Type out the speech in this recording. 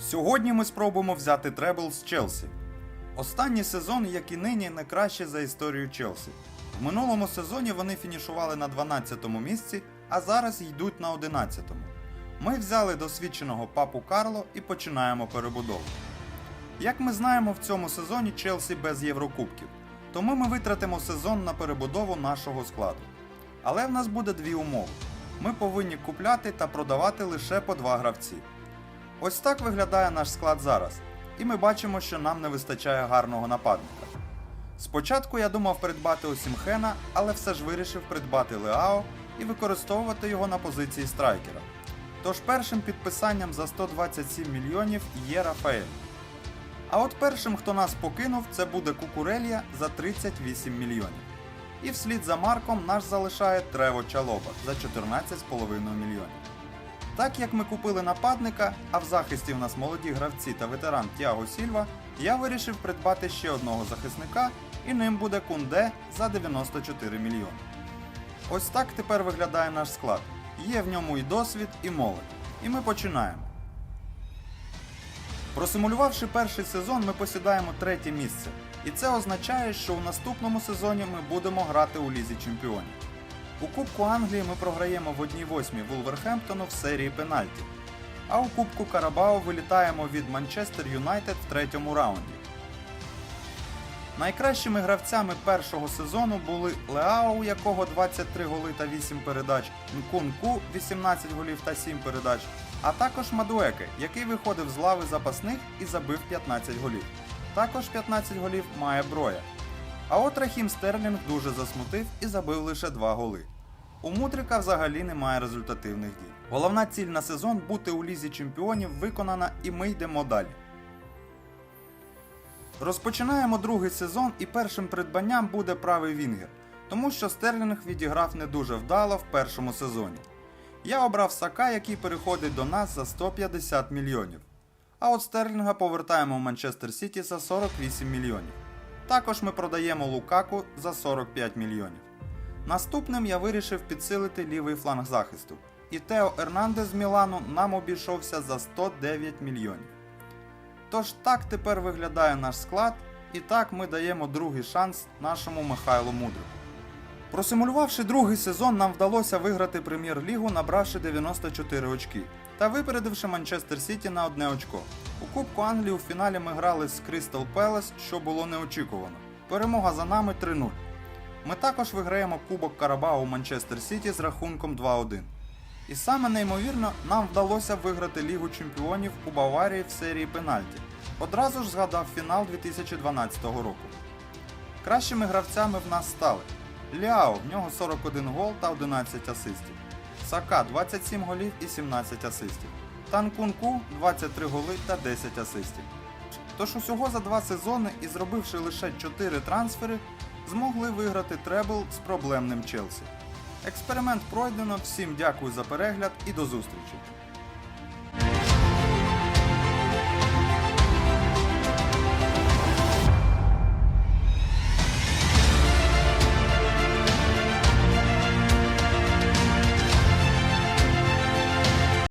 Сьогодні ми спробуємо взяти требл з Челсі. Останній сезон, як і нині, не краще за історію Челсі. В минулому сезоні вони фінішували на 12-му місці, а зараз йдуть на 11-му. Ми взяли досвідченого папу Карло і починаємо перебудову. Як ми знаємо, в цьому сезоні Челсі без Єврокубків, тому ми витратимо сезон на перебудову нашого складу. Але в нас буде дві умови: ми повинні купляти та продавати лише по два гравці. Ось так виглядає наш склад зараз, і ми бачимо, що нам не вистачає гарного нападника. Спочатку я думав придбати Осімхена, але все ж вирішив придбати Леао і використовувати його на позиції страйкера. Тож першим підписанням за 127 мільйонів є Рафаель. А от першим, хто нас покинув, це буде Кукурелья за 38 мільйонів. І вслід за Марком наш залишає Трево Чалоба за 14,5 мільйонів. Так як ми купили нападника, а в захисті в нас молоді гравці та ветеран Тіаго Сільва, я вирішив придбати ще одного захисника, і ним буде Кунде за 94 мільйони. Ось так тепер виглядає наш склад. Є в ньому і досвід, і молодь. І ми починаємо. Просимулювавши перший сезон, ми посідаємо третє місце. І це означає, що у наступному сезоні ми будемо грати у Лізі Чемпіонів. У Кубку Англії ми програємо в 1-8 Вулверхемптону в серії пенальті. А у Кубку Карабао вилітаємо від Манчестер Юнайтед в третьому раунді. Найкращими гравцями першого сезону були Леао, у якого 23 голи та 8 передач, Нкунку 18 голів та 7 передач, а також Мадуеке, який виходив з лави запасних і забив 15 голів. Також 15 голів має Броя. А от Рахім Стерлінг дуже засмутив і забив лише 2 голи. У Мудрика взагалі немає результативних дій. Головна ціль на сезон бути у лізі чемпіонів виконана і ми йдемо далі. Розпочинаємо другий сезон і першим придбанням буде правий Вінгер, тому що Стерлінг відіграв не дуже вдало в першому сезоні. Я обрав Сака, який переходить до нас за 150 мільйонів. А от Стерлінга повертаємо в Манчестер Сіті за 48 мільйонів. Також ми продаємо Лукаку за 45 мільйонів. Наступним я вирішив підсилити лівий фланг захисту. І Тео Ернандес з Мілану нам обійшовся за 109 мільйонів. Тож так тепер виглядає наш склад, і так ми даємо другий шанс нашому Михайлу Мудрику. Просимулювавши другий сезон, нам вдалося виграти прем'єр-лігу, набравши 94 очки та випередивши Манчестер Сіті на одне очко. У Кубку Англії у фіналі ми грали з Crystal Palace, що було неочікувано. Перемога за нами 3-0. Ми також виграємо Кубок Карабао у Манчестер Сіті з рахунком 2-1. І саме неймовірно, нам вдалося виграти Лігу Чемпіонів у Баварії в серії пенальті. Одразу ж згадав фінал 2012 року. Кращими гравцями в нас стали Ляо, в нього 41 гол та 11 асистів. Сака 27 голів і 17 асистів. Танкунку 23 голи та 10 асистів. Тож усього за два сезони і зробивши лише 4 трансфери, змогли виграти требл з проблемним Челсі. Експеримент пройдено, всім дякую за перегляд і до зустрічі!